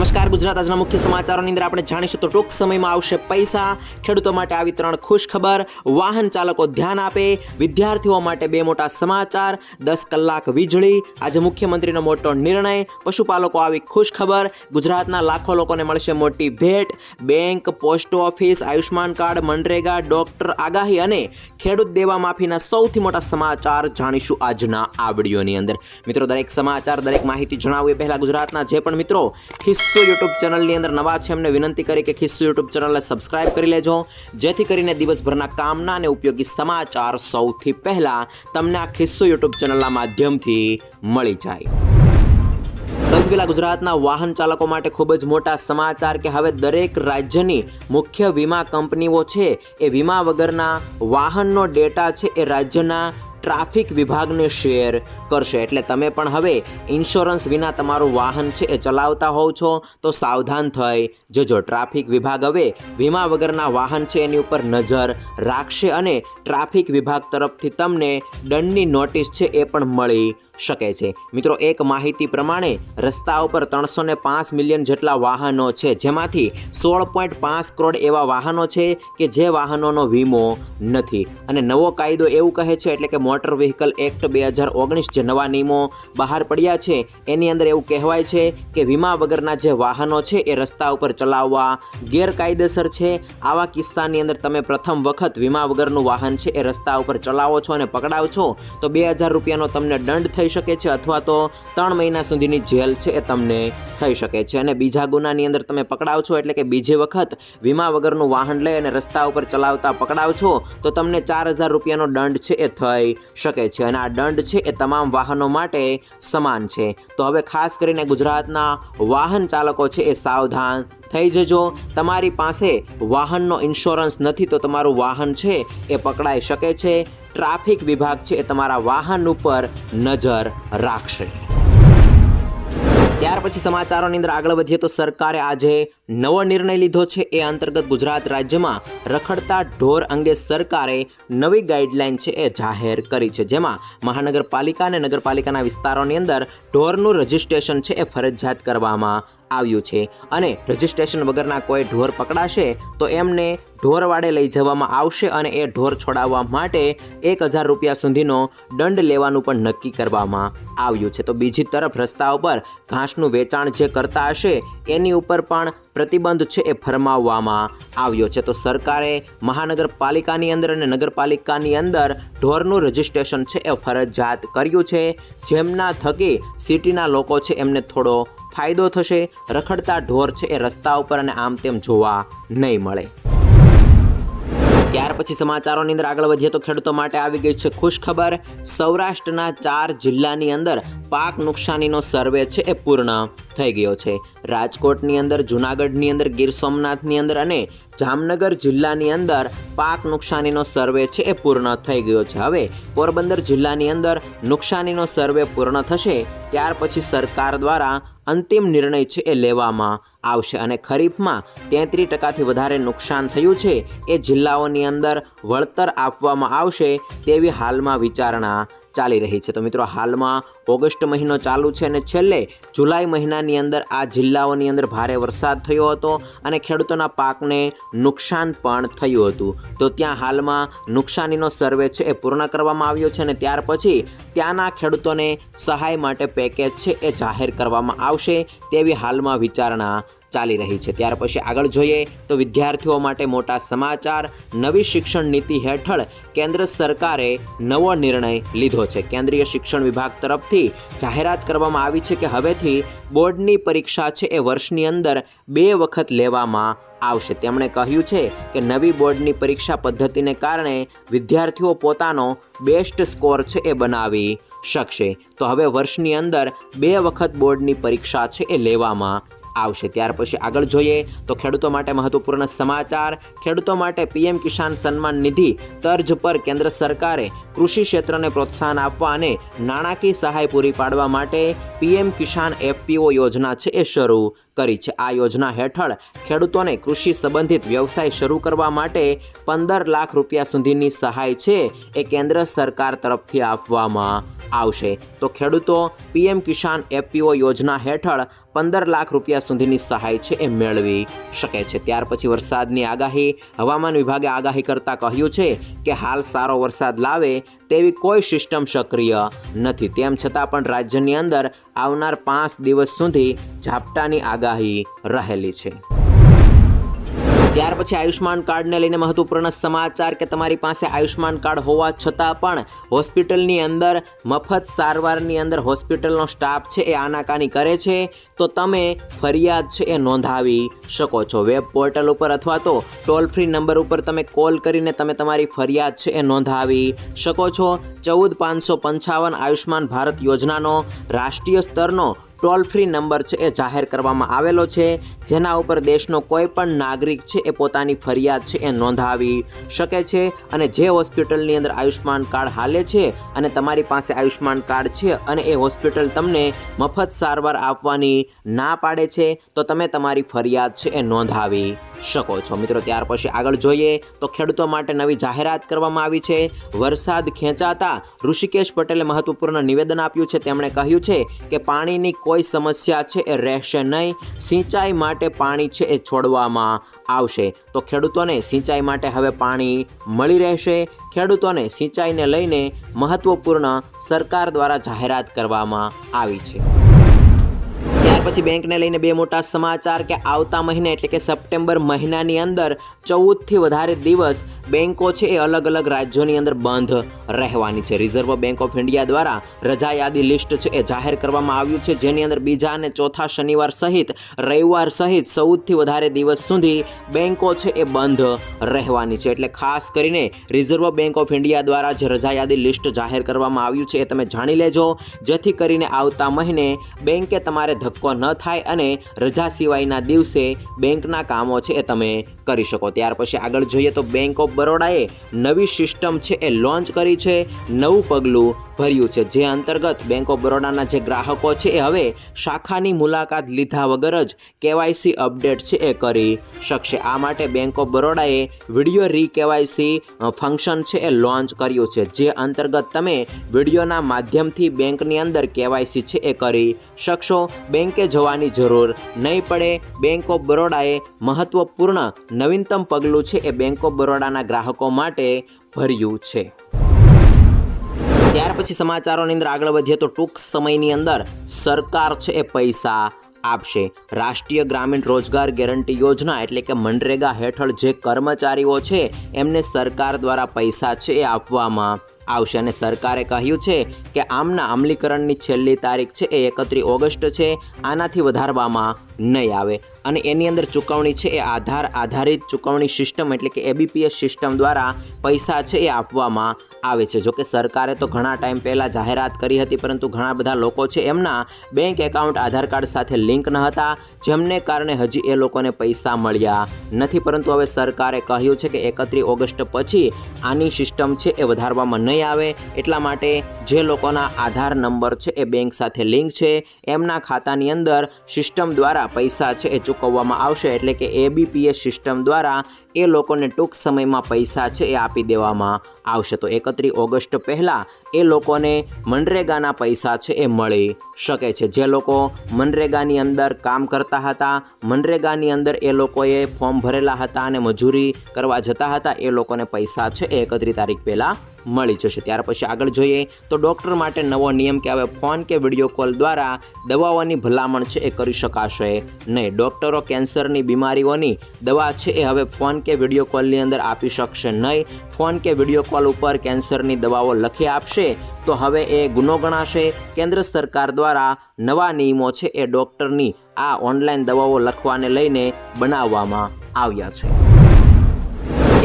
નમસ્કાર, ગુજરાત આજના મુખ્ય સમાચારોની અંદર આપણે જાણીશું તો ટૂંક સમયમાં આવશે પૈસા. ખેડૂતો માટે આવી ત્રણ ખુશ ખબર. વાહન ચાલકો ધ્યાન આપે. વિદ્યાર્થીઓ માટે બે મોટા સમાચાર. દસ કલાક વીજળી. આજે મુખ્યમંત્રીનો મોટો નિર્ણય. પશુપાલકો આવી ખુશ ખબર. ગુજરાતના લાખો લોકોને મળશે મોટી ભેટ. Bank, post office Ayushman card, MNREGA, doctor આગાહી અને ખેડૂત દેવા માફીના સૌથી મોટા સમાચાર જાણીશું આજના આ વિડીયોની અંદર. મિત્રો, દરેક સમાચાર, દરેક માહિતી જણાવું એ પહેલાં ગુજરાતના જે પણ મિત્રો, ખિસ્સુ યુટ્યુબ ચેનલની અંદર નવા છે, એમને વિનંતી કરી કે ખિસ્સુ યુટ્યુબ ચેનલને સબસ્ક્રાઇબ કરી લેજો, જેથી કરીને દિવસભરના કામના અને ઉપયોગી સમાચાર સૌથી પહેલાં તમને આ ખિસ્સુ યુટ્યુબ ચેનલના માધ્યમથી મળી જાય. સૌથી પહેલાં ગુજરાતના વાહન ચાલકો માટે ખૂબ જ મોટા સમાચાર કે હવે દરેક રાજ્યની મુખ્ય વીમા કંપનીઓ છે, એ વીમા વગરના વાહનનો ડેટા છે, એ રાજ્યના ટ્રાફિક વિભાગને શેર કરશે. એટલે તમે પણ હવે ઇન્સ્યોરન્સ વિના તમારું વાહન છે એ ચલાવતા હોવ છો, તો સાવધાન થઈ જજો. ટ્રાફિક વિભાગ હવે વીમા વગરના વાહન છે એની ઉપર નજર રાખશે અને ટ્રાફિક વિભાગ તરફથી તમને દંડની નોટિસ છે એ પણ મળી શકે છે. મિત્રો, એક માહિતી પ્રમાણે રસ્તા ઉપર ત્રણસો પાંચ મિલિયન જેટલા વાહનો છે. જેમાંથી સોળ પોઈન્ટ પાંચ કરોડ એવા વાહનો છે કે જે વાહનોનો વીમો નથી. અને નવો કાયદો એવું કહે છે એટલે કે મોટર વ્હીકલ એક્ટ બે હજાર ઓગણીસ જે નવા નિયમો બહાર પડ્યા છે, એની અંદર એવું કહેવાય છે કે વીમા વગરના જે વાહનો છે એ રસ્તા ઉપર ચલાવવા ગેરકાયદેસર છે. આવા કિસ્સાની અંદર તમે પ્રથમ વખત વીમા વગરનું વાહન છે એ રસ્તા ઉપર ચલાવો છો અને પકડાવ છો, તો બે હજાર રૂપિયાનો તમને દંડ થઈ શકે છે અથવા તો ત્રણ મહિના સુધીની જેલ છે એ તમને થઈ શકે છે. અને બીજા ગુનાની અંદર તમે પકડાવ છો એટલે કે બીજી વખત વીમા વગરનું વાહન લઈ અને રસ્તા ઉપર ચલાવતા પકડાવ છો, તો તમને ચાર હજાર રૂપિયાનો દંડ છે એ થઈ શકે છે. અને આ દંડ છે એ તમામ વાહનો માટે સમાન છે. તો હવે ખાસ કરીને ગુજરાતના વાહન ચાલકો છે એ સાવધાન થઈ જજો. તમારી પાસે વાહનનો ઇન્સ્યોરન્સ નથી, તો તમારું વાહન છે એ પકડાઈ શકે છે. ટ્રાફિક વિભાગ છે એ તમારા વાહન ઉપર નજર રાખશે. ત્યાર પછી સમાચારોની અંદર આગળ વધીએ તો સરકારે આજે નવો નિર્ણય લીધો છે. એ અંતર્ગત ગુજરાત રાજ્યમાં રખડતા ઢોર અંગે સરકારે નવી ગાઈડલાઈન છે એ જાહેર કરી છે. જેમાં મહાનગરપાલિકા અને નગરપાલિકાના વિસ્તારોની અંદર ઢોરનું રજિસ્ટ્રેશન છે એ ફરજિયાત કરવામાં આવ્યું છે. અને રજિસ્ટ્રેશન વગરના કોઈ ઢોર પકડાશે તો એમને ઢોરવાડે લઈ જવામાં આવશે અને એ ઢોર છોડાવવા માટે એક હજાર રૂપિયા સુધીનો દંડ લેવાનું પણ નક્કી કરવામાં આવ્યું છે. તો બીજી તરફ રસ્તા ઉપર ઘાસનું વેચાણ જે કરતા હશે, એની ઉપર પણ પ્રતિબંધ છે એ ફરમાવવામાં આવ્યો છે. તો સરકારે મહાનગરપાલિકાની અંદર અને નગરપાલિકાની અંદર ઢોરનું રજિસ્ટ્રેશન છે એ ફરજિયાત કર્યું છે. જેમના થકી સિટીના લોકો છે એમને થોડો ફાયદો થશે. રખડતા ઢોર છે એ રસ્તા ઉપર અને આમ તેમ જોવા નહીં મળે. ત્યાર પછી સમાચારોની અંદર આગળ વધીએ તો ખેડૂતો માટે આવી ગઈ છે ખુશ ખબર સૌરાષ્ટ્રના ચાર જિલ્લાની અંદર પાક નુકસાનીનો સર્વે છે એ પૂર્ણ થઈ ગયો છે. રાજકોટની અંદર, જુનાગઢની અંદર, ગીર સોમનાથની અંદર અને જામનગર જિલ્લાની અંદર પાક નુકસાનીનો સર્વે છે એ પૂર્ણ થઈ ગયો છે. હવે પોરબંદર જિલ્લાની અંદર નુકસાનીનો સર્વે પૂર્ણ થશે. ત્યાર પછી સરકાર દ્વારા અંતિમ નિર્ણય છે એ લેવામાં આવશે અને ખરીફમાં તેત્રીસ ટકાથી વધારે નુકસાન થયું છે એ જિલ્લાઓની અંદર વળતર આપવામાં આવશે તેવી હાલમાં વિચારણા ચાલી રહી છે. તો મિત્રો, હાલમાં ઓગસ્ટ મહિનો ચાલુ છે અને છેલ્લે જુલાઈ મહિનાની અંદર આ જિલ્લાઓની અંદર ભારે વરસાદ થયો હતો અને ખેડૂતોના પાકને નુકસાન પણ થયું હતું. તો ત્યાં હાલમાં નુકસાનીનો સર્વે છે એ પૂર્ણ કરવામાં આવ્યો છે અને ત્યાર પછી ત્યાંના ખેડૂતોને સહાય માટે પેકેજ છે એ જાહેર કરવામાં આવશે તેવી હાલમાં વિચારણા ચાલી રહી છે. ત્યાર પછી આગળ જોઈએ તો વિદ્યાર્થીઓ માટે મોટા સમાચાર. નવી શિક્ષણ નીતિ હેઠળ કેન્દ્ર સરકારે નવો નિર્ણય લીધો છે. કેન્દ્રીય શિક્ષણ વિભાગ તરફથી જાહેરાત કરવામાં આવી છે કે હવેથી બોર્ડની પરીક્ષા છે એ વર્ષની અંદર બે વખત લેવામાં આવશે. તેમણે કહ્યું છે કે નવી બોર્ડની પરીક્ષા પદ્ધતિને કારણે વિદ્યાર્થીઓ પોતાનો બેસ્ટ સ્કોર છે એ બનાવી શકશે. તો હવે વર્ષની અંદર બે વખત બોર્ડની પરીક્ષા છે એ લેવામાં આવશે. ત્યાર પછી આગળ જોઈએ તો ખેડૂતો માટે મહત્વપૂર્ણ સમાચાર. ખેડૂતો માટે પીએમ કિસાન સન્માન નિધિ તર્જ પર કેન્દ્ર સરકારે કૃષિ ક્ષેત્રને પ્રોત્સાહન આપવા અને નાણાકીય સહાય પૂરી પાડવા માટે પીએમ કિસાન એફપીઓ યોજના છે એ શરૂ કરી છે. આ યોજના હેઠળ ખેડૂતોને કૃષિ સંબંધિત વ્યવસાય શરૂ કરવા માટે પંદર લાખ રૂપિયા સુધીની સહાય છે એ કેન્દ્ર સરકાર તરફથી આપવામાં આવશે. તો ખેડૂતો, પીએમ કિસાન એફપીઓ યોજના હેઠળ પંદર લાખ રૂપિયા સુધીની સહાય છે એ મેળવી શકે છે. ત્યાર પછી વરસાદની આગાહી, હવામાન વિભાગે આગાહી કરતાં કહ્યું છે કે હાલ સારો વરસાદ લાવે તેવી કોઈ સિસ્ટમ સક્રિય નથી. તેમ છતાં પણ રાજ્યની અંદર આવનાર પાંચ દિવસ સુધી ઝાપટાની આગાહી રહેલી છે. ત્યાર પછી આયુષ્માન કાર્ડને લઈને મહત્વપૂર્ણ સમાચાર કે તમારી પાસે આયુષ્માન કાર્ડ હોવા છતાં પણ હોસ્પિટલની અંદર મફત સારવારની અંદર હોસ્પિટલનો સ્ટાફ છે એ આનાકાની કરે છે, તો તમે ફરિયાદ છે એ નોંધાવી શકો છો. વેબ પોર્ટલ ઉપર અથવા તો ટોલ ફ્રી નંબર ઉપર તમે કોલ કરીને તમે તમારી ફરિયાદ છે એ નોંધાવી શકો છો. ચૌદ પાંચસો પંચાવન આયુષ્માન ભારત યોજનાનો રાષ્ટ્રીય સ્તરનો ટોલ ફ્રી નંબર છે એ જાહેર કરવામાં આવેલો છે. જેના ઉપર દેશનો કોઈ પણ નાગરિક છે એ પોતાની ફરિયાદ છે એ નોંધાવી શકે છે અને જે હોસ્પિટલની અંદર આયુષ્યમાન કાર્ડ હાલે છે અને તમારી પાસે આયુષ્યમાન કાર્ડ છે અને એ હોસ્પિટલ તમને મફત સારવાર આપવાની ના પાડે છે, તો તમે તમારી ફરિયાદ છે એ નોંધાવી શકો છો. મિત્રો, ત્યાર પછી આગળ જોઈએ તો ખેડૂતો માટે નવી જાહેરાત કરવામાં આવી છે. વરસાદ ખેંચાતા ઋષિકેશ પટેલે મહત્વપૂર્ણ નિવેદન આપ્યું છે. તેમણે કહ્યું છે કે પાણીની કોઈ સમસ્યા છે એ રહેશે નહીં. સિંચાઈ માટે પાણી છે એ છોડવામાં આવશે. તો ખેડૂતોને સિંચાઈ માટે હવે પાણી મળી રહેશે. ખેડૂતોને સિંચાઈને લઈને મહત્વપૂર્ણ સરકાર દ્વારા જાહેરાત કરવામાં આવી છે. ત્યાર પછી બેંકને લઈને બે મોટા સમાચાર કે આવતા મહિને એટલે કે સપ્ટેમ્બર મહિનાની અંદર ચૌદથી વધારે દિવસ બેન્કો છે એ અલગ અલગ રાજ્યોની અંદર બંધ રહેવાની છે. રિઝર્વ બેન્ક ઓફ ઇન્ડિયા દ્વારા રજા યાદી લિસ્ટ છે એ જાહેર કરવામાં આવ્યું છે. જેની અંદર બીજા અને ચોથા શનિવાર સહિત, રવિવાર સહિત સૌથી વધારે દિવસ સુધી બેન્કો છે એ બંધ રહેવાની છે. એટલે ખાસ કરીને રિઝર્વ બેન્ક ઓફ ઇન્ડિયા દ્વારા જે રજા યાદી લિસ્ટ જાહેર કરવામાં આવ્યું છે એ તમે જાણી લેજો. જેથી કરીને આવતા મહિને બેંકે તમારે ધક્કો ન થાય અને રજા સિવાયના દિવસે બેંકના કામો છે એ તમે કરી શકો ત્યાર પછી આગળ જોઈએ તો બેંક ઓફ બરોડાએ નવી સિસ્ટમ છે એ લોન્ચ કરી છે. નવું પગલું ભર્યું છે. જે અંતર્ગત બેંક ઓફ બરોડાના જે ગ્રાહકો છે એ હવે શાખાની મુલાકાત લીધા વગર જ કેવાયસી અપડેટ છે એ કરી શકશે. આ માટે બેંક ઓફ બરોડાએ વીડિયો રી કેવાયસી ફંક્શન છે એ લોન્ચ કર્યું છે. જે અંતર્ગત તમે વિડીયોના માધ્યમથી બેંકની અંદર કેવાયસી છે એ કરી શકશો. બેંકે જવાની જરૂર નહીં પડે. બેંક ઓફ બરોડાએ મહત્વપૂર્ણ નવીનતમ પગલું છે એ બેંક ઓફ બરોડાના ગ્રાહકો માટે ભર્યું છે. ત્યાર પછી સમાચારોની અંદર આગળ વધીએ તો ટૂંક સમયની અંદર સરકાર છે એ પૈસા આપશે. રાષ્ટ્રીય ગ્રામીણ રોજગાર ગેરંટી યોજના એટલે કે મનરેગા હેઠળ જે કર્મચારીઓ છે, એમને સરકાર દ્વારા પૈસા છે એ આપવામાં આવશે. અને સરકારે કહ્યું છે કે આમના અમલીકરણની છેલ્લી તારીખ છે એ એકત્રીસ ઓગસ્ટ છે, આનાથી વધારવામાં નહીં આવે. અને એની અંદર ચૂકવણી છે એ આધાર આધારિત ચૂકવણી સિસ્ટમ એટલે કે એબીપીએસ સિસ્ટમ દ્વારા પૈસા છે એ આપવામાં આવે છે. જોકે સરકારે તો ઘણા ટાઈમ પહેલાં જાહેરાત કરી હતી, પરંતુ ઘણા બધા લોકો છે એમના બેંક એકાઉન્ટ આધાર કાર્ડ સાથે લિંક ન હતા, જેમને કારણે હજી એ લોકોને પૈસા મળ્યા નથી. પરંતુ હવે સરકારે કહ્યું છે કે એકત્રીસ ઓગસ્ટ પછી આની સિસ્ટમ છે એ વધારવામાં નહીં આવે. એટલા માટે જે લોકોના આધાર નંબર છે એ બેંક સાથે લિંક છે. એમના ખાતાની અંદર સિસ્ટમ દ્વારા પૈસા છે એ ચૂકવવામાં આવશે. એટલે કે એબીપીએસ સિસ્ટમ દ્વારા એ લોકોને ટૂંક સમયમાં પૈસા છે એ આપી દેવામાં આવશે. તો એકત્રીસ ઓગસ્ટ પહેલાં એ લોકોને મનરેગાના પૈસા છે એ મળી શકે છે. જે લોકો મનરેગાની અંદર કામ કરતા હતા, મનરેગાની અંદર એ લોકોએ ફોર્મ ભરેલા હતા અને મજૂરી કરવા જતા હતા, એ લોકોને પૈસા છે એ એકત્રીસ તારીખ પહેલાં મળી જશે. ત્યાર પછી આગળ જોઈએ તો ડૉક્ટર માટે નવો નિયમ કે હવે ફોન કે વીડિયો કોલ દ્વારા દવાઓની ભલામણ છે એ કરી શકાશે નહીં. ડૉક્ટરો કેન્સરની બીમારીઓની દવા છે એ હવે ફોન કે વીડિયો કોલની અંદર આપી શકશે નહીં. ફોન કે વીડિયો કોલ ઉપર કેન્સરની દવાઓ લખી આપશે તો હવે એ ગુનો ગણાશે. કેન્દ્ર સરકાર દ્વારા નવા નિયમો છે એ ડૉક્ટરની આ ઓનલાઈન દવાઓ લખવાને લઈને બનાવવામાં આવ્યા છે.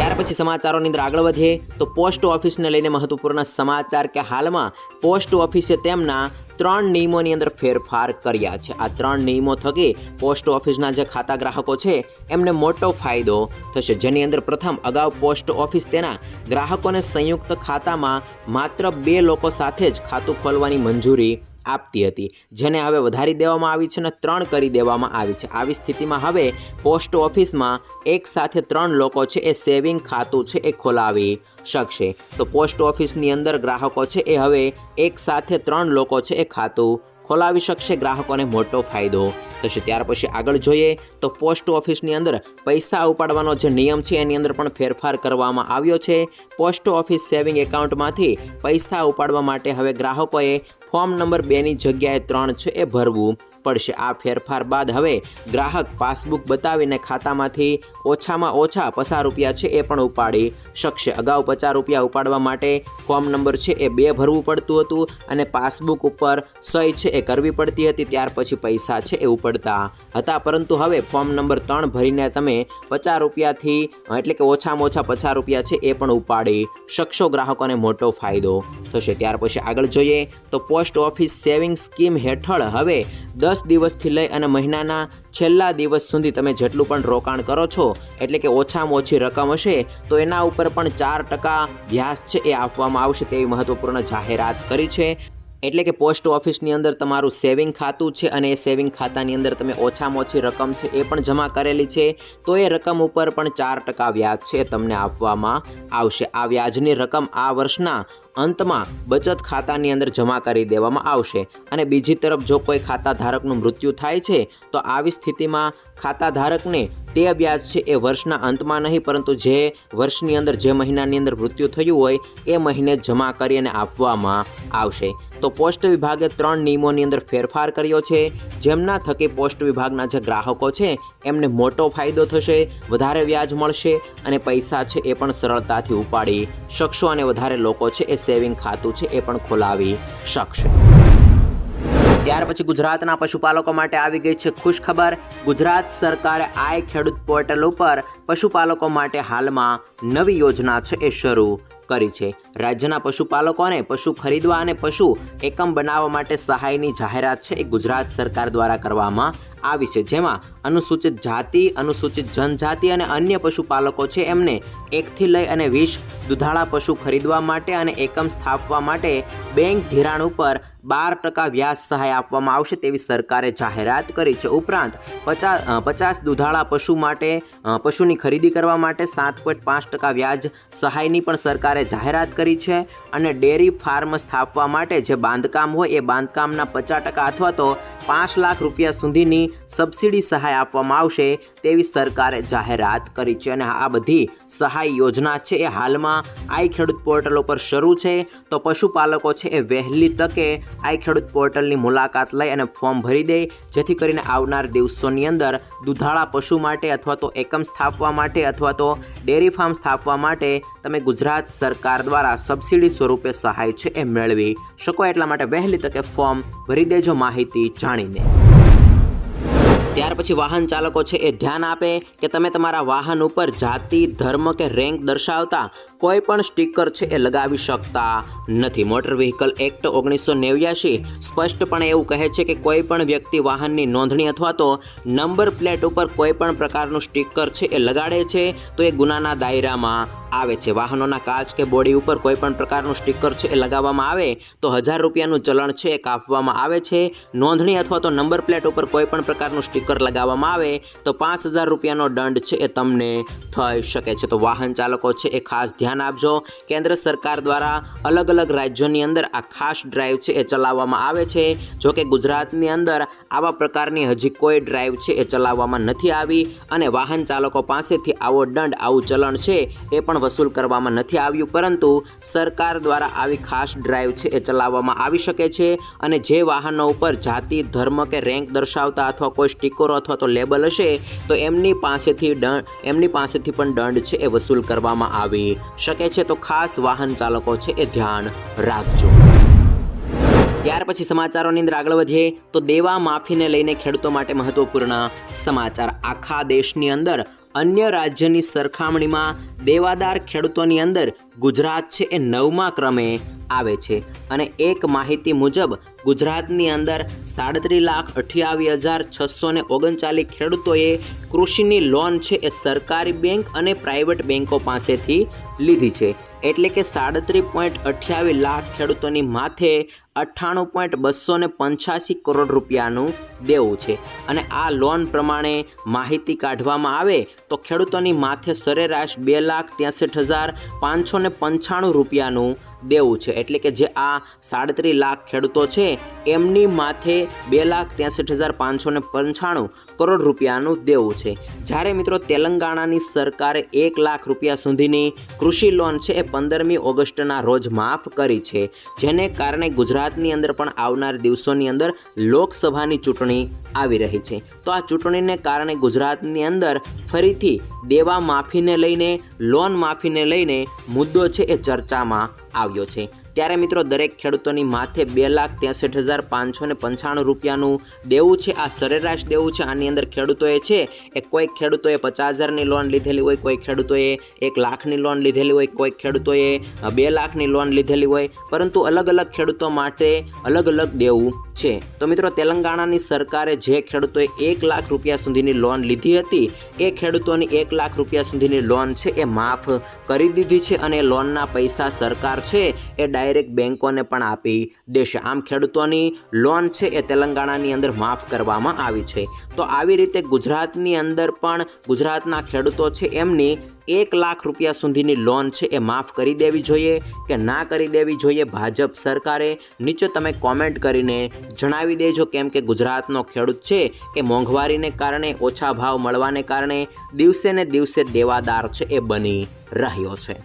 ત્યાર પછી સમાચારોની અંદર આગળ વધીએ તો પોસ્ટ ઓફિસને લઈને મહત્વપૂર્ણ સમાચાર કે હાલમાં પોસ્ટ ઓફિસે તેમના ત્રણ નિયમોની અંદર ફેરફાર કર્યા છે. આ ત્રણ નિયમો થકી પોસ્ટ ઓફિસના જે ખાતા ગ્રાહકો છે, એમને મોટો ફાયદો થશે. જેની અંદર પ્રથમ, અગાઉ પોસ્ટ ઓફિસ તેના ગ્રાહકોને સંયુક્ત ખાતામાં માત્ર બે લોકો સાથે જ ખાતું ખોલવાની મંજૂરી આપતી હતી, જેને હવે વધારી દેવામાં આવી છે અને ત્રણ કરી દેવામાં આવી છે. આવી સ્થિતિમાં હવે પોસ્ટ ઓફિસમાં એક સાથે ત્રણ લોકો છે, એ સેવિંગ ખાતું છે, એ ખોલાવી શકશે. તો પોસ્ટ ઓફિસની અંદર ગ્રાહકો છે, એ હવે એક સાથે ત્રણ લોકો છે, એ ખાતું ખોલાવી શકશે ગ્રાહકોને મોટો ફાયદો. થશે ત્યાર પછી આગળ જોઈએ તો પોસ્ટ ઓફિસની અંદર પૈસા ઉપાડવાનો જે નિયમ છે, એની અંદર પણ ફેરફાર કરવામાં આવ્યો છે. પોસ્ટ ઓફિસ સેવિંગ એકાઉન્ટમાંથી પૈસા ઉપાડવા માટે હવે ગ્રાહકોએ ફોર્મ નંબર બેની જગ્યાએ ત્રણ છે એ ભરવું. પડશે. આ ફેરફાર બાદ હવે ગ્રાહક પાસબુક બતાવીને ખાતામાંથી ઓછામાં ઓછા પચાસ રૂપિયા છે એ પણ ઉપાડી શકશે. અગાઉ પચાસ રૂપિયા ઉપાડવા માટે ફોર્મ નંબર છે એ બે ભરવું પડતું હતું અને પાસબુક ઉપર સહી છે એ કરવી પડતી હતી, ત્યાર પછી પૈસા છે એ ઉપડતા હતા. પરંતુ હવે ફોર્મ નંબર ત્રણ ભરીને તમે પચાસ રૂપિયાથી, એટલે કે ઓછામાં ઓછા પચાસ રૂપિયા છે એ પણ ઉપાડી શકશો. ગ્રાહકોને મોટો ફાયદો થશે. ત્યાર પછી આગળ જોઈએ તો પોસ્ટ ઓફિસ સેવિંગ સ્કીમ હેઠળ હવે દસ દિવસથી લઈ અને મહિનાના છેલ્લા દિવસ સુધી તમે જેટલું પણ રોકાણ કરો છો, એટલે કે ઓછામાં ઓછી રકમ હશે, તો એના ઉપર પણ ચાર ટકા વ્યાજ છે એ આપવામાં આવશે તેવી મહત્વપૂર્ણ જાહેરાત કરી છે. એટલે કે પોસ્ટ ઓફિસની અંદર તમારું સેવિંગ ખાતું છે અને એ સેવિંગ ખાતાની અંદર તમે ઓછામાં ઓછી રકમ છે એ પણ જમા કરેલી છે, તો એ રકમ ઉપર પણ ચાર ટકા વ્યાજ છે તમને આપવામાં આવશે. આ વ્યાજની રકમ આ વર્ષના અંતમાં બચત ખાતાની અંદર જમા કરી દેવામાં આવશે. અને બીજી તરફ જો કોઈ ખાતા ધારકનું મૃત્યુ થાય છે, તો આવી સ્થિતિમાં ખાતા ધારકને તે વ્યાજ છે એ વર્ષના અંતમાં નહીં, પરંતુ જે વર્ષની અંદર, જે મહિનાની અંદર મૃત્યુ થયું હોય, એ મહિને જમા કરી અને આપવામાં આવશે. તો પોસ્ટ વિભાગે ત્રણ નિયમોની અંદર ફેરફાર કર્યો છે. જેમના થકી પોસ્ટ વિભાગના જે ગ્રાહકો છે, એમને મોટો ફાયદો થશે, વધારે વ્યાજ મળશે અને પૈસા છે એ પણ સરળતાથી ઉપાડી શકશો અને વધારે લોકો છે એ સેવિંગ ખાતું છે એ પણ ખોલાવી શકશે. ત્યાર પછી ગુજરાતના પશુપાલકો માટે આવી ગઈ છે ખુશ ખબર ગુજરાત સરકારે આય ખેડૂત પોર્ટલ ઉપર પશુપાલકો માટે હાલમાં નવી યોજના છે એ શરૂ કરી છે. રાજ્યના પશુપાલકોને પશુ ખરીદવા અને પશુ એકમ બનાવવા માટે સહાયની જાહેરાત છે એ ગુજરાત સરકાર દ્વારા કરવામાં આવી છે, જેમાં અનુસૂચિત જાતિ, અનુસૂચિત જનજાતિ અને અન્ય પશુપાલકો છે. એમને એકથી લઈ અને વીસ દુધાળા પશુ ખરીદવા માટે અને એકમ સ્થાપવા માટે બેંક ધિરાણ ઉપર બાર ટકા વ્યાજ સહાય આપવામાં આવશે તેવી સરકારે જાહેરાત કરી છે. ઉપરાંત પચાસ પચાસ દુધાળા પશુ માટે પશુની ખરીદી કરવા માટે સાત પોઈન્ટ પાંચ ટકા વ્યાજ સહાયની પણ સરકારે જાહેરાત કરી છે અને ડેરી ફાર્મ સ્થાપવા માટે જે બાંધકામ હોય એ બાંધકામના પચાસ ટકા અથવા તો પાંચ લાખ રૂપિયા સુધીની સબસિડી સહાય આપવામાં આવશે તેવી સરકારે જાહેરાત કરી છે અને આ બધી સહાય યોજના છે એ હાલમાં આઈ ખેડૂત પોર્ટલ ઉપર શરૂ છે. તો પશુપાલકો છે એ વહેલી તકે આઈ ખેડૂત પોર્ટલની મુલાકાત લઈ અને ફોર્મ ભરી દે, જેથી કરીને આવનાર દિવસોની અંદર દુધાળા પશુ માટે અથવા તો એકમ સ્થાપવા માટે અથવા તો ડેરી ફાર્મ સ્થાપવા માટે તમે ગુજરાત સરકાર દ્વારા સબસિડી સ્વરૂપે સહાય છે એ મેળવી શકો. એટલા માટે વહેલી તકે ફોર્મ ભરી દેજો માહિતી જાણીને. ત્યાર પછી વાહન ચાલકો છે એ ધ્યાન આપે કે તમે તમારા વાહન ઉપર જાતિ, ધર્મ કે રેન્ક દર્શાવતા કોઈ પણ સ્ટીકર છે એ લગાવી શકતા નથી. મોટર વ્હીકલ એક્ટ ઓગણીસો નેવ્યાસી સ્પષ્ટપણે એવું કહે છે કે કોઈ પણ વ્યક્તિ વાહનની નોંધણી અથવા તો નંબર પ્લેટ ઉપર કોઈ પણ પ્રકારનું સ્ટીકર છે એ લગાડે છે તો એ ગુનાના દાયરામાં આવે છે. વાહનોના કાચ કે બોડી ઉપર કોઈ પણ પ્રકારનું સ્ટીકર છે એ લગાવવામાં આવે તો હજાર રૂપિયાનું ચલણ છે એ કાપવામાં આવે છે. નોંધણી અથવા તો નંબર પ્લેટ ઉપર કોઈ પણ પ્રકારનું સ્ટીકર લગાવવામાં આવે, તો પાંચ હજાર રૂપિયાનો દંડ છે એ તમને થઈ શકે છે. તો વાહન ચાલકો છે એ ખાસ ધ્યાન આપજો. કેન્દ્ર સરકાર દ્વારા અલગ અલગ રાજ્યોની અંદર આ ખાસ ડ્રાઈવ છે એ ચલાવવામાં આવે છે. જો કે ગુજરાતની અંદર આવા પ્રકારની હજી કોઈ ડ્રાઈવ છે એ ચલાવવામાં નથી આવી અને વાહન ચાલકો પાસેથી આવો દંડ, આવું ચલણ છે એ પણ વસૂલ કરવામાં નથી આવ્યું. પરંતુ સરકાર દ્વારા આવી ખાસ ડ્રાઈવ છે એ ચલાવવામાં આવી શકે છે અને જે વાહનો ઉપર જાતિ, ધર્મ કે રેન્ક દર્શાવતા અથવા કોઈ સ્ટીકરો અથવા તો લેબલ હશે, તો એમની પાસેથી દંડ એમની પાસેથી પણ દંડ છે એ વસૂલ કરવામાં આવી શકે છે. તો ખાસ વાહન ચાલકો છે એ ધ્યાન રાખજો. ત્યાર પછી સમાચારોની અંદર આગળ વધીએ, તો દેવા માફીને લઈને ખેડૂતો માટે મહત્વપૂર્ણ સમાચાર. આખા દેશની અંદર અન્ય રાજ્યની સરખામણીમાં દેવાદાર ખેડૂતોની અંદર ગુજરાત છે એ નવમા ક્રમે આવે છે અને એક માહિતી મુજબ ગુજરાતની અંદર સાડત્રીસ લાખ અઠ્યાવીસ હજાર છસો ને ઓગણચાલીસ ખેડૂતોએ કૃષિની લોન છે એ સરકારી બેંક અને પ્રાઇવેટ બેંકો પાસેથી લીધી છે. એટલે કે સાડત્રીસ પોઈન્ટ અઠ્યાવીસ લાખ ખેડૂતોની માથે અઠ્ઠાણું પોઈન્ટ બસો ને પંચ્યાસી કરોડ રૂપિયાનું દેવું છે. અને આ લોન પ્રમાણે માહિતી કાઢવામાં આવે તો ખેડૂતોની માથે સરેરાશ બે લાખ ત્યાંસઠ હજાર પાંચસો પંચાણું રૂપિયાનું દેવું છે. એટલે કે જે આ સાડત્રીસ લાખ ખેડૂતો છે, એમની માથે બે લાખ ત્રેસઠ હજાર પાંચસો ને પંચાણું કરોડ રૂપિયાનું દેવું છે. જ્યારે મિત્રો તેલંગાણાની સરકારે એક લાખ રૂપિયા સુધીની કૃષિ લોન છે, એ પંદરમી ઓગસ્ટના રોજ માફ કરી છે. જેને કારણે ગુજરાતની અંદર પણ આવનાર દિવસોની અંદર લોકસભાની ચૂંટણી આવી રહી છે. તો આ ચૂંટણીને કારણે ગુજરાતની અંદર ફરીથી દેવા માફીને લઈને, લોન માફીને લઈને મુદ્દો છે એ ચર્ચામાં આવ્યો છે. ત્યારે મિત્રો દરેક ખેડૂતોની માથે બે લાખ ત્રેસઠ હજાર પાંચસો ને પંચાણું રૂપિયાનું દેવું છે. આ સરેરાશ દેવું છે. આની અંદર ખેડૂતોએ છે એ કોઈ ખેડૂતોએ પચાસ હજારની લોન લીધેલી હોય, કોઈ ખેડૂતોએ એક લાખની લોન લીધેલી હોય, કોઈ ખેડૂતોએ બે લાખની લોન લીધેલી હોય. પરંતુ અલગ અલગ ખેડૂતો માટે અલગ અલગ દેવું છે. તો મિત્રો તેલંગાણાની સરકારે જે ખેડૂતોએ એક લાખ રૂપિયા સુધીની લોન લીધી હતી, એ ખેડૂતોની એક લાખ રૂપિયા સુધીની લોન છે એ માફ કરી દીધી છે અને લોનના પૈસા સરકાર છે એ ડાયરેક્ટ બેન્કોને પણ આપી દેશે આમ ખેડૂતોની લોન છે એ તેલંગાણાની અંદર માફ કરવામાં આવી છે. તો આવી રીતે ગુજરાતની અંદર પણ ગુજરાતના ખેડૂતો છે એમની એક લાખ રૂપિયા સુધીની લોન છે એ માફ કરી દેવી જોઈએ કે ના કરી દેવી જોઈએ ભાજપ સરકારે? નીચે તમે કોમેન્ટ કરીને જણાવી દેજો કેમ કે ગુજરાતનો ખેડૂત છે એ મોંઘવારીને કારણે, ઓછા ભાવ મળવાને કારણે, દિવસે ને દિવસે દેવાદાર છે એ બની રહ્યો છે.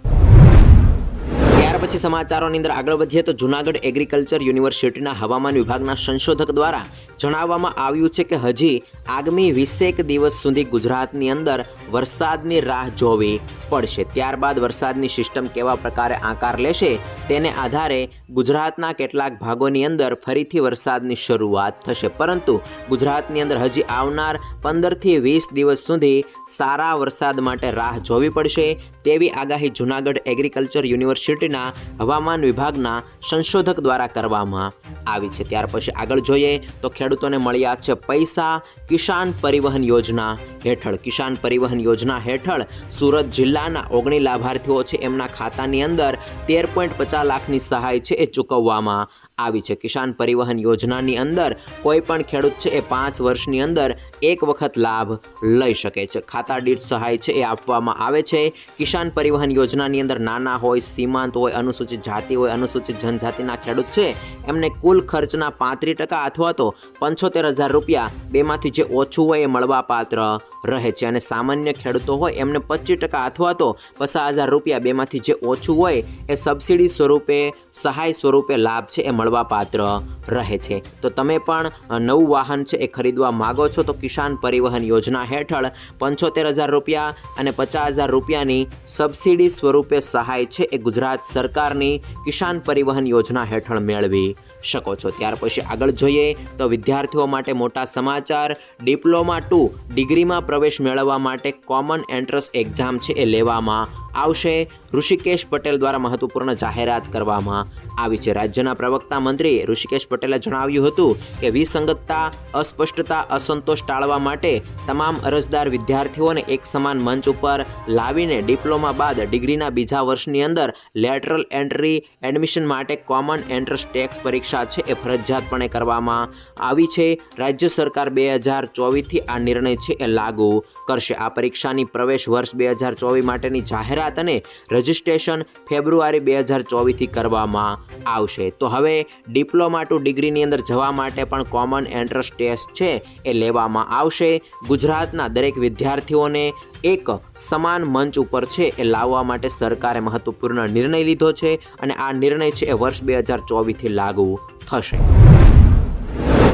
ત્યાર પછી સમાચારોની અંદર આગળ વધીએ તો જુનાગઢ એગ્રીકલ્ચર યુનિવર્સિટીના હવામાન વિભાગના સંશોધક દ્વારા જણાવવામાં આવ્યું છે કે હજી આગામી વીસેક દિવસ સુધી ગુજરાતની અંદર વરસાદની રાહ જોવી પડશે. ત્યારબાદ વરસાદની સિસ્ટમ કેવા પ્રકારે આકાર લેશે તેને આધારે ગુજરાતના કેટલાક ભાગોની અંદર ફરીથી વરસાદની શરૂઆત થશે. પરંતુ ગુજરાતની અંદર હજી આવનાર પંદરથી વીસ દિવસ સુધી સારા વરસાદ માટે રાહ જોવી પડશે તેવી આગાહી જુનાગઢ એગ્રીકલ્ચર યુનિવર્સિટીના હવામાન વિભાગના સંશોધક દ્વારા કરવામાં આવી છે. ત્યાર પછી આગળ જોઈએ તો ખેડૂતોને મળ્યા છે પૈસા કિસાન પરિવહન યોજના હેઠળ. કિસાન પરિવહન યોજના હેઠળ સુરત જિલ્લાના ઓગણી લાભાર્થીઓ છે. એમના ખાતાની અંદર તેર પોઈન્ટ પચાસ લાખની સહાય છે એ ચૂકવવામાં આવી છે. કિસાન પરિવહન યોજનાની અંદર કોઈ પણ ખેડૂત છે એ પાંચ વર્ષની અંદર એક વખત લાભ લઈ શકે છે. ખાતા દીઠ સહાય છે એ આપવામાં આવે છે. કિસાન પરિવહન યોજનાની અંદર નાના હોય, સીમાંત હોય, અનુસૂચિત જાતિ હોય, અનુસૂચિત જનજાતિના ખેડૂત છે, એમને કુલ ખર્ચના પાંત્રીસ ટકા અથવા તો પંચોતેર હજાર રૂપિયા બેમાંથી જે ઓછું હોય એ મળવાપાત્ર રહે છે. અને સામાન્ય ખેડૂતો હોય એમને પચીસ ટકા અથવા તો પચાસ હજાર રૂપિયા બેમાંથી જે ઓછું હોય એ સબસિડી સ્વરૂપે સહાય સ્વરૂપે લાભ છે એ મળવા પાત્ર રહે છે. તો તમે પણ નવું વાહન છે એ ખરીદવા માગો છો તો કિસાન પરિવહન યોજના હેઠળ પંચોતેર હજાર રૂપિયા અને પચાસ હજાર રૂપિયાની સબસિડી સ્વરૂપે સહાય છે એ ગુજરાત સરકારની કિસાન પરિવહન યોજના હેઠળ મેળવી શકો છો. ત્યાર પછી આગળ જોઈએ તો વિદ્યાર્થીઓ માટે મોટા સમાચાર. ડિપ્લોમા ટુ ડિગ્રીમાં પ્રવેશ મેળવવા માટે કોમન એન્ટ્રન્સ એક્ઝામ છે એ લેવામાં આવશે. ઋષિકેશ પટેલ દ્વારા મહત્વપૂર્ણ જાહેરાત કરવામાં આવી છે. રાજ્યના પ્રવક્તા મંત્રી ઋષિકેશ પટેલે જણાવ્યું હતું કે, વિસંગતતા, અસ્પષ્ટતા, અસંતોષ ટાળવા માટે તમામ અરજદાર વિદ્યાર્થીઓને એક સમાન મંચ ઉપર લાવીને ડિપ્લોમા બાદ ડિગ્રીના બીજા વર્ષની અંદર લેટરલ એન્ટ્રી એડમિશન માટે કોમન એન્ટ્રન્સ ટેક્સ પરીક્ષા છે એ ફરજિયાતપણે કરવામાં આવી છે. રાજ્ય સરકાર બે હજાર ચોવીસથી આ નિર્ણય છે એ લાગુ કરશે. આ પરીક્ષાની પ્રવેશ વર્ષ બે હજાર ચોવીસ માટેની જાહેરાત અને રજિસ્ટ્રેશન ફેબ્રુઆરી બે હજાર ચોવીસથી કરવામાં આવશે. તો હવે ડિપ્લોમા ટુ ડિગ્રીની અંદર જવા માટે પણ કોમન એન્ટ્રન્સ ટેસ્ટ છે એ લેવામાં આવશે. ગુજરાતના દરેક વિદ્યાર્થીઓને એક સમાન મંચ ઉપર છે એ લાવવા માટે સરકારે મહત્વપૂર્ણ નિર્ણય લીધો છે અને આ નિર્ણય છે એ વર્ષ બે હજાર ચોવીસથી લાગુ થશે.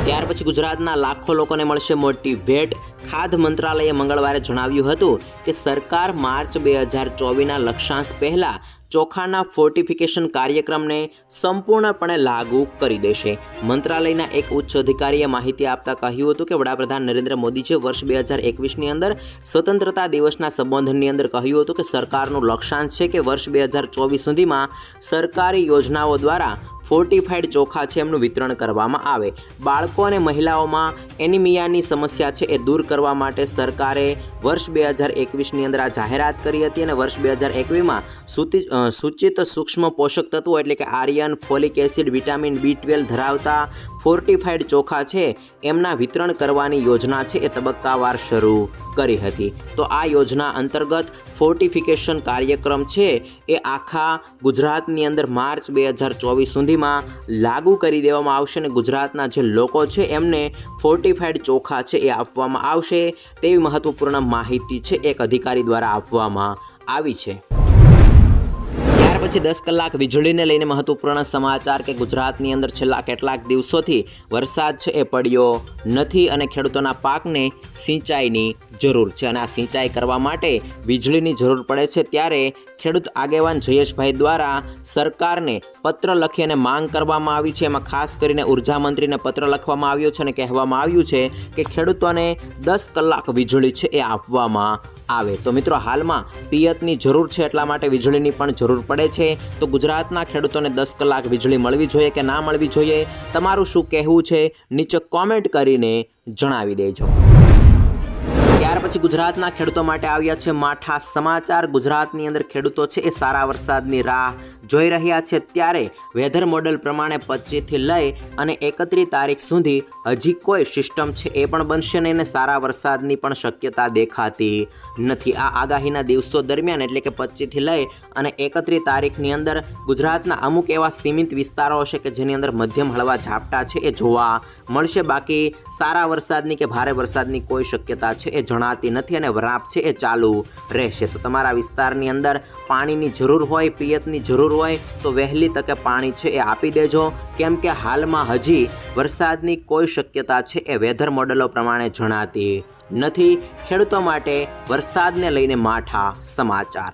ત્યાર પછી ગુજરાતના લાખો લોકોને મળશે મોટી ભેટ. ખાદ્ય મંત્રાલયે મંગળવારે જણાવ્યું હતું કે સરકાર માર્ચ બે હજાર ચોવીસના લક્ષ્યાંશ પહેલાં ચોખાના ફોર્ટિફિકેશન કાર્યક્રમને સંપૂર્ણપણે લાગુ કરી દેશે. મંત્રાલયના એક ઉચ્ચ અધિકારીએ માહિતી આપતા કહ્યું હતું કે વડાપ્રધાન નરેન્દ્ર મોદીએ વર્ષ બે હજાર એકવીસની અંદર સ્વતંત્રતા દિવસના સંબોધનની અંદર કહ્યું હતું કે સરકારનું લક્ષ્યાંશ છે કે વર્ષ બે હજાર ચોવીસ સુધીમાં સરકારી યોજનાઓ દ્વારા ફોર્ટિફાઈડ ચોખા છે એમનું વિતરણ કરવામાં આવે. બાળકો અને મહિલાઓમાં એનિમિયાની સમસ્યા છે એ દૂર કરવા માટે સરકારે વર્ષ બે હજાર એકવીસની અંદર આ જાહેરાત કરી હતી અને વર્ષ બે હજાર એકવીસમાં સૂચિત સૂક્ષ્મ પોષક તત્વો એટલે કે iron folic acid, vitamin B twelve ધરાવતા ફોર્ટિફાઈડ ચોખા છે, એમના વિતરણ કરવાની યોજના છે એ તબક્કાવાર શરૂ કરી હતી. તો આ યોજના અંતર્ગત ફોર્ટિફિકેશન કાર્યક્રમ છે એ આખા ગુજરાતની અંદર માર્ચ બે હજાર ચોવીસ સુધીમાં લાગુ કરી દેવામાં આવશે અને ગુજરાતના જે લોકો છે એમને ફોર્ટિફાઈડ ચોખા છે એ આપવામાં આવશે. તેવી મહત્વપૂર્ણ માહિતી છે એક અધિકારી દ્વારા આપવામાં આવી છે. પછી દસ કલાક વીજળીને લઈને મહત્વપૂર્ણ સમાચાર કે ગુજરાતની અંદર છેલ્લા કેટલાક દિવસોથી વરસાદ છે એ પડ્યો નથી અને ખેડૂતોના પાકને સિંચાઈની જરૂર છે અને આ સિંચાઈ કરવા માટે વીજળીની જરૂર પડે છે ત્યારે ખેડૂત આગેવાન જયેશભાઈ દ્વારા સરકારને પત્ર લખી અને માંગ કરવામાં આવી છે. એમાં ખાસ કરીને ઊર્જા મંત્રીને પત્ર લખવામાં આવ્યો છે અને કહેવામાં આવ્યું છે કે ખેડૂતોને દસ કલાક વીજળી છે એ આપવામાં આવે. તો મિત્રો, હાલમાં પિયતની જરૂર છે એટલા માટે વીજળીની પણ જરૂર પડે છે. તો ગુજરાતના ખેડૂતોને દસ કલાક વીજળી મળવી જોઈએ કે ના મળવી જોઈએ? તમારું શું કહેવું છે? નીચે કોમેન્ટ કરીને જણાવી દેજો. ત્યાર પછી ગુજરાતના ખેડૂતો માટે આવ્યા છે માઠા સમાચાર. ગુજરાતની અંદર ખેડૂતો છે એ સારા વરસાદની રાહ જોઈ રહ્યા છે. ત્યારે વેધર મોડેલ પ્રમાણે પચીસથી લઈ અને એકત્રીસ તારીખ સુધી હજી કોઈ સિસ્ટમ છે એ પણ બનશે નહીં અને સારા વરસાદની પણ શક્યતા દેખાતી નથી. આ આગાહીના દિવસો દરમિયાન એટલે કે પચીસથી લઈ અને એકત્રીસ તારીખની અંદર ગુજરાતના અમુક એવા સીમિત વિસ્તારો હશે કે જેની અંદર મધ્યમ હળવા ઝાપટા છે એ જોવા મળશે. બાકી સારા વરસાદની કે ભારે વરસાદની કોઈ શક્યતા છે એ જણાતી નથી અને વરાપ છે એ ચાલુ રહેશે. તો તમારા વિસ્તારની અંદર પાણીની જરૂર હોય, પિયતની જરૂર હોય, તો વહેલી તકે પાણી છે એ આપી દેજો. કેમ કે હાલમાં હજી વરસાદની કોઈ શક્યતા છે એ વેધર મોડેલો પ્રમાણે જણાતી નથી. ખેડૂતો માટે વરસાદને લઈને માઠા સમાચાર.